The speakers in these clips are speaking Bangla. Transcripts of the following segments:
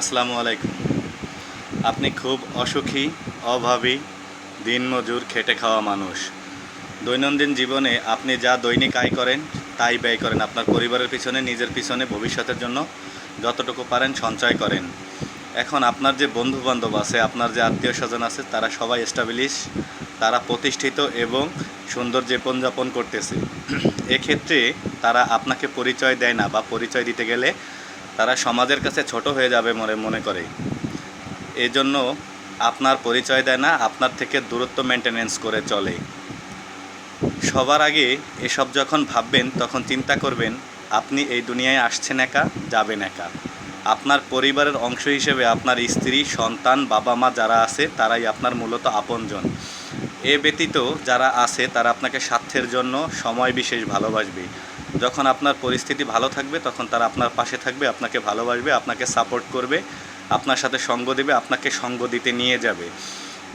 আসসালামু আলাইকুম। আপনি খুব অসুখী, অভাবী, দিনমজুর, খেটে খাওয়া মানুষ। দৈনন্দিন জীবনে আপনি যা দৈনিক আয় করেন, তাই ব্যয় করেন। আপনার পরিবারের পিছনে, নিজের পিছনে, ভবিষ্যতের জন্য যতটুকু পারেন সঞ্চয় করেন। এখন আপনার যে বন্ধু বান্ধব আছে, আপনার যে আত্মীয় স্বজন আছে, তারা সবাই এস্টাবলিশ তারা প্রতিষ্ঠিত এবং সুন্দর জীবনযাপন করতেছে। এক্ষেত্রে তারা আপনাকে পরিচয় দেয় না বা পরিচয় দিতে গেলে তারা সমাজের কাছে ছোট হয়ে যাবে মনে মনে করে। এই জন্য আপনার পরিচয় দেয় না, আপনার থেকে দূরত্ব মেনটেনেন্স করে চলে। সবার আগে এসব যখন ভাববেন, তখন চিন্তা করবেন, আপনি এই দুনিয়ায় আসছেন একা, যাবেন একা। আপনার পরিবারের অংশ হিসেবে আপনার স্ত্রী, সন্তান বাবা মা যারা আছে, তারাই আপনার মূলত আপনজন। এ ব্যতীত যারা আছে, তারা আপনাকে স্বার্থের জন্য সময় বিশেষ ভালোবাসবে। যখন আপনার পরিস্থিতি ভালো থাকবে, তখন তারা আপনার পাশে থাকবে, আপনাকে ভালোবাসবে, আপনাকে সাপোর্ট করবে, আপনার সাথে সঙ্গ দেবে, আপনাকে সঙ্গ দিতে নিয়ে যাবে।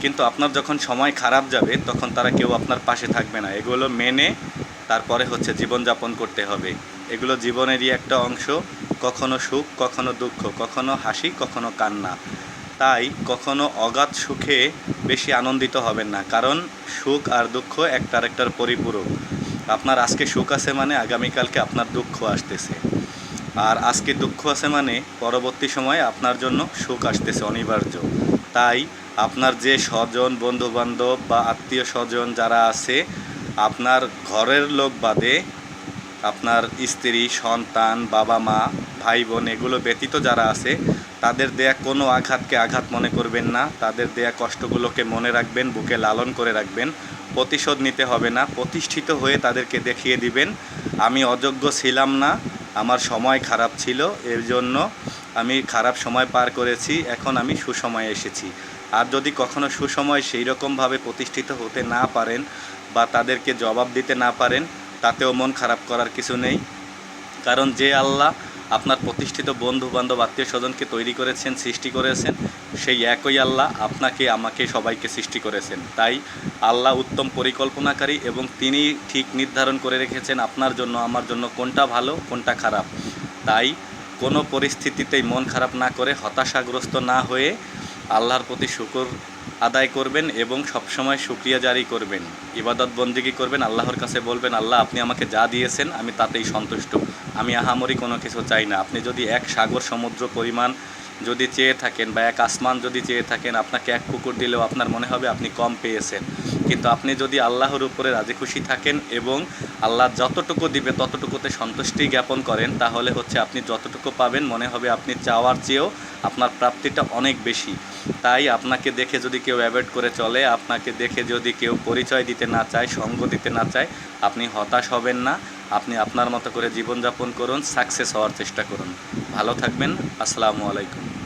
কিন্তু আপনার যখন সময় খারাপ যাবে, তখন তারা কেউ আপনার পাশে থাকবে না। এগুলো মেনে তারপরে হচ্ছে জীবনযাপন করতে হবে। এগুলো জীবনেরই একটা অংশ। কখনো সুখ, কখনো দুঃখ, কখনো হাসি, কখনো কান্না। তাই কখনো অগাধ সুখে বেশি আনন্দিত হবেন না। কারণ সুখ আর দুঃখ একটা আরেকটার পরিপূরক। আপনার আজকে সুখ আছে মানে আগামীকালকে আপনার দুঃখ আসতেছে। আর আজকে দুঃখ আছে মানে পরবর্তী সময়ে আপনার জন্য সুখ আসতেছে, অনিবার্য। তাই আপনার যে স্বজন বন্ধু বান্ধব বা আত্মীয় স্বজন যারা আছে, আপনার ঘরের লোক বাদে আপনার স্ত্রী, সন্তান, বাবা মা ভাই বোন এগুলো ব্যতীত যারা আছে, তাদের দেয়া কোনো আঘাতকে আঘাত মনে করবেন না। তাদের দেয়া কষ্টগুলোকে মনে রাখবেন, বুকে লালন করে রাখবেন। প্রতিশোধ নিতে হবে না, প্রতিষ্ঠিত হয়ে তাদেরকে দেখিয়ে দিবেন। আমি অযোগ্য ছিলাম না, আমার সময় খারাপ ছিল, এর জন্য আমি খারাপ সময় পার করেছি, এখন আমি সুসময়ে এসেছি। আর যদি কখনো সুসময় সেই রকমভাবে প্রতিষ্ঠিত হতে না পারেন বা তাদেরকে জবাব দিতে না পারেন, তাতেও মন খারাপ করার কিছু নেই। কারণ যে আল্লাহ আপনার প্রতিষ্ঠিত বন্ধু বান্ধব, আত্মীয় স্বজনকে তৈরি করেছেন, সৃষ্টি করেছেন, সেই একই আল্লাহ আপনাকে, আমাকে, সবাইকে সৃষ্টি করেছেন। তাই আল্লাহ উত্তম পরিকল্পনাকারী এবং তিনি ঠিক নির্ধারণ করে রেখেছেন আপনার জন্য, আমার জন্য কোনটা ভালো, কোনটা খারাপ। তাই কোনো পরিস্থিতিতেই মন খারাপ না করে, হতাশাগ্রস্ত না হয়ে আল্লাহর প্রতি শুকর আদায় করবেন এবং সবসময় সুক্রিয়া জারি করবেন। ইবাদত বন্দিগি করবেন? আল্লাহর কাছে বলবেন, আল্লাহ, আপনি আমাকে যা দিয়েছেন, আমি তাতেই সন্তুষ্ট। আমি আহামরি কোনো কিছু চাই না। আপনি যদি এক সাগর সমুদ্র পরিমাণ যদি চেয়ে থাকেন বা এক আসমান যদি চেয়ে থাকেন, আপনাকে এক কুকুর দিলেও আপনার মনে হবে আপনি কম পেয়েছেন। কিন্তু আপনি যদি আল্লাহর উপরে রাজি খুশি থাকেন এবং আল্লাহ যতটুকু দিবে ততটুকুতে সন্তুষ্টি জ্ঞাপন করেন, তাহলে হচ্ছে আপনি যতটুকু পাবেন মনে হবে আপনি চাওয়ার চেয়েও আপনার প্রাপ্তিটা অনেক বেশি। তাই আপনাকে দেখে যদি কেউ অ্যাভয়েড করে চলে, আপনাকে দেখে যদি কেউ পরিচয় দিতে না চায়, সঙ্গ দিতে না চায়, আপনি হতাশ হবেন না। আপনি আপনার মতো করে জীবনযাপন করুন সাকসেস হওয়ার চেষ্টা করুন। ভালো থাকবেন আসসালামু আলাইকুম।